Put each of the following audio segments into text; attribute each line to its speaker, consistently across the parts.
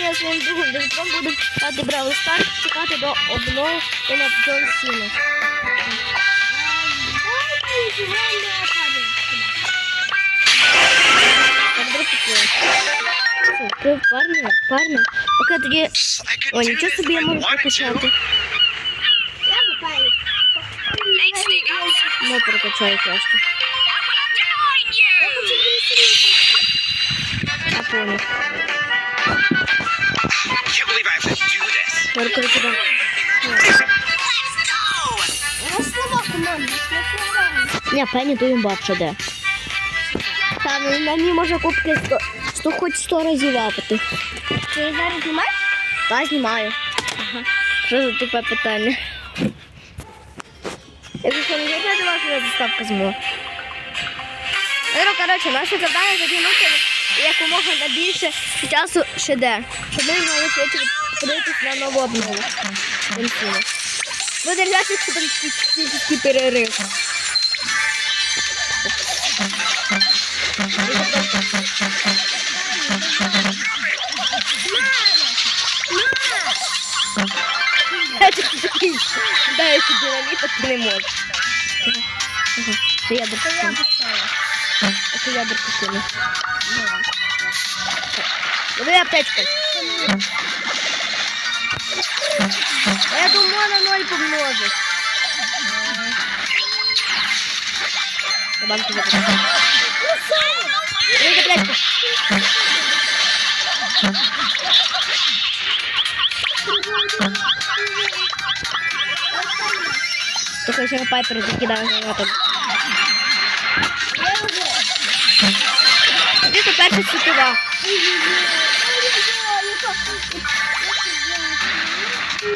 Speaker 1: я своїм другом Давидом буду грати Бравл Старс, чекати до одного обновлення Джон Сіна. Такое. Парня? Парня? Окей, тоді... О, нічого собі я можу прокачати. Не прокачаю просто. Я понял.
Speaker 2: Can't believe I have to do this.
Speaker 1: Я короче, да. Не, Пенні то їм бабша де. Та ну, на ній може купити 100, 100 хоч 100 разів лапати.
Speaker 3: Ти зараз знімаєш?
Speaker 1: Та знімаю. Ага. Що за тупе питання? Якщо що не вийде, то ваша заставка змога. Ну, коротше, наше завдання затягнути якомога на більше часу ще де. Щоб ми змогли швидше подивитися на нову обнову. Буде взяти, технічний перерив. Это дай я тобі динаміт, а ти не можеш. Ага. Це я допустила. Це я допустила. Давай аптечку. Я думаю, на ноль помножить. Банку закрыта. Давай аптечку. Только еще пайпер закидаю гранатом. Где-то перша світова. Я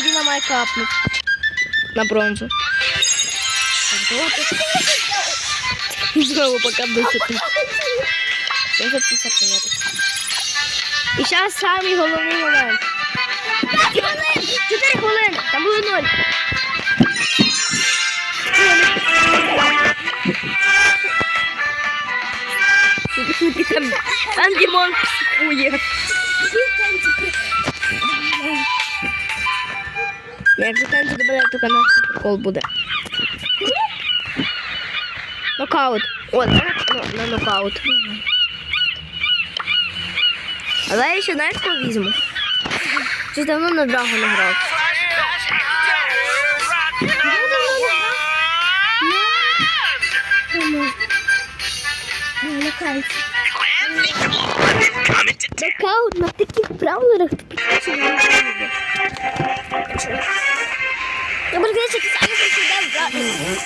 Speaker 1: динамай капнуть. На бронзу. Вот это. Знову пока десяти. 750 монеток. І зараз самий головний момент. 5 хвилин! 4 хвилини! Там буде 0. Там, там Дімон психує. Як же танці добавляю, то канал прикол буде. Нокаут. О, на, на, на нокаут. Але я ще кого візьму? Щось давно на Драго не грав. Нокаут на таких браузерах ти підписуєш. Я буду казати, що ти саме сюди вгадуєш.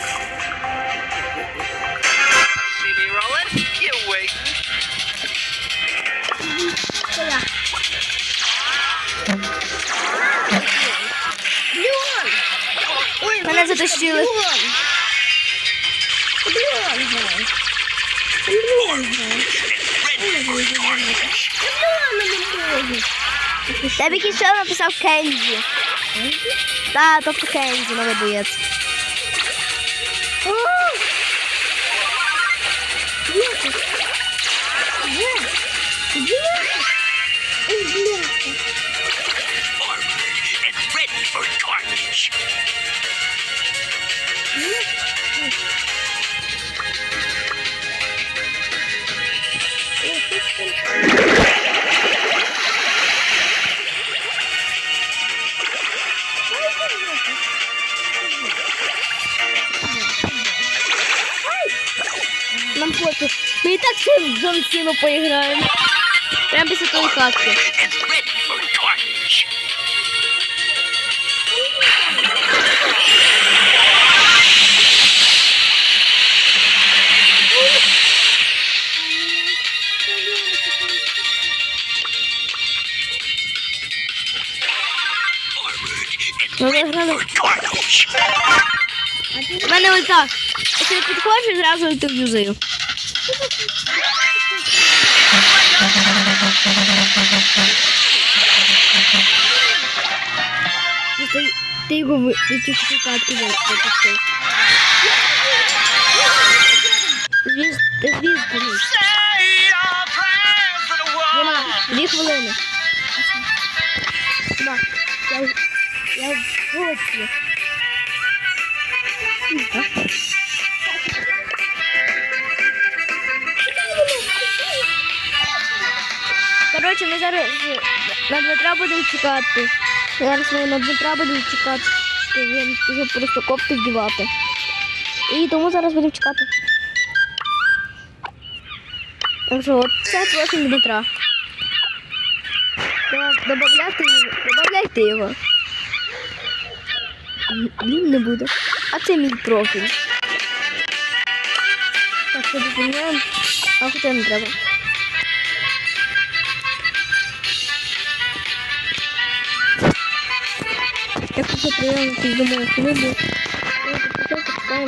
Speaker 2: diferença
Speaker 1: do estilo. Deve que chama o pessoal Candy. Tá, tô com Candy, não
Speaker 2: é bonito. Uh! Yeah! Yeah!
Speaker 1: Нам. Ми і так ще в Джон Сіну поіграємо. Прямо після тої катки.
Speaker 2: And
Speaker 1: Ну, виграли. У мене ось так. Якщо я підходжу, зразу ульту юзаю. Звіз, звіз.
Speaker 2: Say our prayers for the world.
Speaker 1: Дима, дві хвилини. Дима, я, я в шоці. Коротше, ми зараз на Дмитра будемо чекати. Зараз ми на Дмитра будемо чекати. Він вже просто кофти вдівати. І тому зараз будемо чекати. Так що от це просимо Дмитра. Добавляйте його. Добавляйте його. Він не буде. А це мій профіль. Так, що дозволяємо. А хоча не треба. Так що приємно до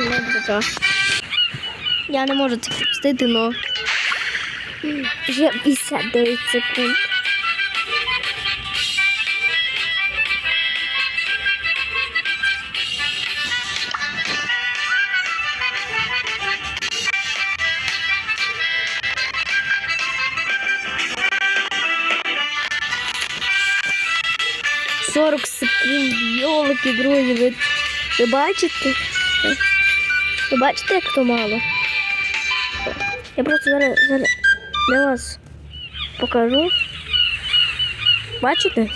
Speaker 1: на Дмитра. Я не можу це пропустити, але вже 59 секунд. Сорок секунд, йолки, друзі, ви, ви бачите? Ви бачите, як то мало? Я просто зараз, зараз для вас покажу. Бачите?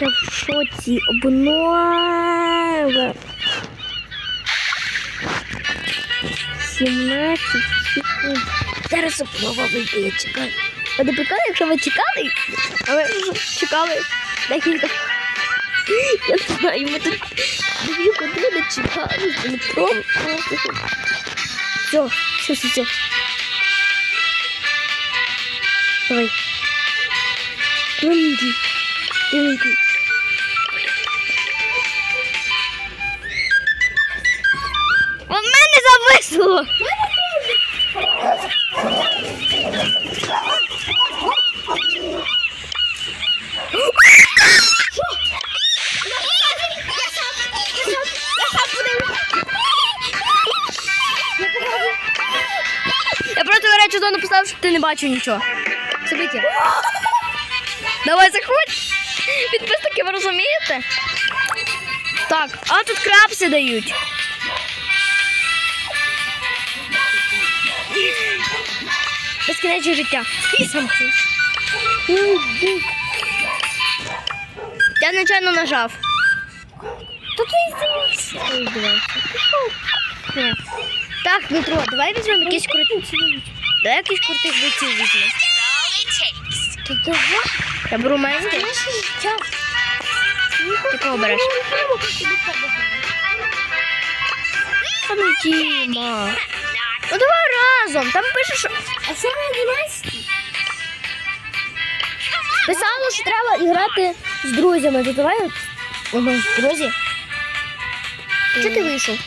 Speaker 1: Я в шоці обнова. 17 секунд. Зараз обнова вийде, я чекаю. Не прикали, якщо ви чекали, а ж чекали декілька. Я не знаю, ми тут дві години чекали з Дмитром. Все, все, все, все. Давай. Дивненький. Дивненький. У мене зависло. Я просто гарячу зону поставив, щоб ти не бачив нічого. Собиті. Давай заходь. Підписники, ви розумієте? Так, а тут крапси дають. Безкінечне життя. І сам хлоп. Я нечайно нажав. Та ти Ні. Так, Дмитро, давай візьмемо якісь круті. Давай якісь крутих бойців візьмемо. Я беру менше. Ти кого береш? Та ну Діма. Ну давай разом. Там пише, що.
Speaker 3: А це не 12?
Speaker 1: Писало, що треба грати з друзями. То давай. Ага, друзі. Чи ти вийшов?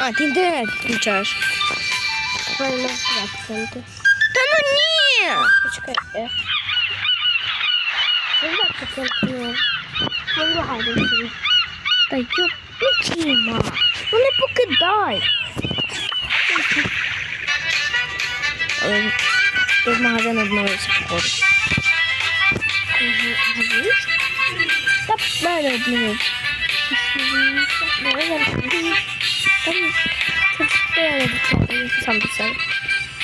Speaker 1: А, ти інтернет включаєш. Та ну ні!
Speaker 3: Почекай. е. Ну.
Speaker 1: Та йоп, ну Діма, ну не покидай. Але ти в магазин обновився походу. Не писав, я сам.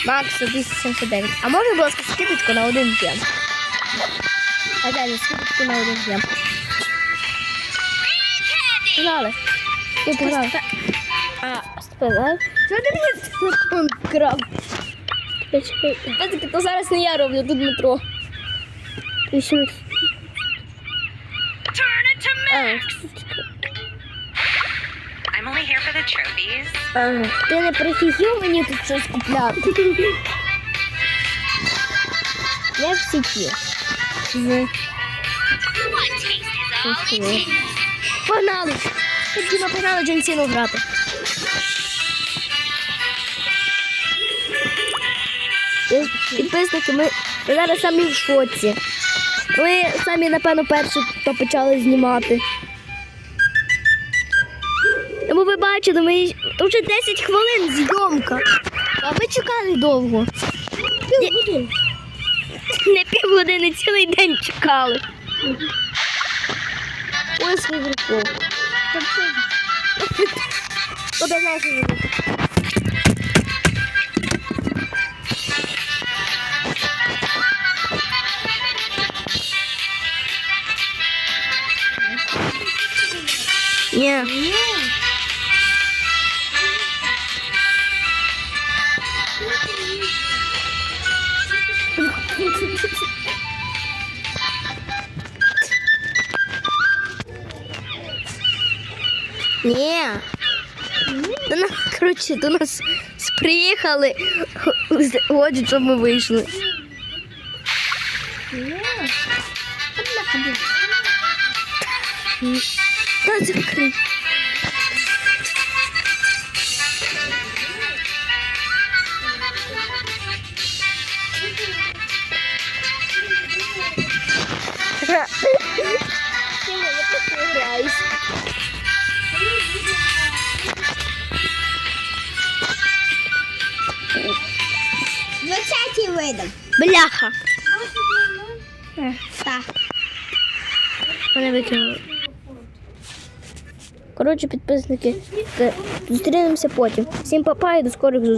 Speaker 1: Макс 279. А може, будь ласка, скидочку на один гем? А далі скидочку на один гем. Погнали. Я погнали. А, спина. Що ти мені телефон крав? То зараз не я роблю, тут метро.
Speaker 3: Вісім.
Speaker 2: Turn it to me.
Speaker 1: А,
Speaker 4: I'm only here for the trophies.
Speaker 1: ага. Ти не прифігів мені тут щось купляти? Я в сіті. З. Погнали! Ходімо, погнали Джонсіну грати. Підписники, ми ми зараз самі в шоці. Ми самі, напевно, перші, хто почали знімати. Тому ви бачили, ми то вже 10 хвилин зйомка. А ви чекали довго.
Speaker 3: Півгодини.
Speaker 1: Не півгодини, цілий день чекали. Ось вибірков. Куди знаєш, робити? Ні. Ні. До нас, коротше, до нас приїхали, хочуть, щоб ми вийшли. Та закрий.
Speaker 3: Двадцятий видом.
Speaker 1: Бляха.
Speaker 3: Так.
Speaker 1: Мене викинули. Коротше, підписники, зустрінемося потім. Всім папа і до скорих зустрічей.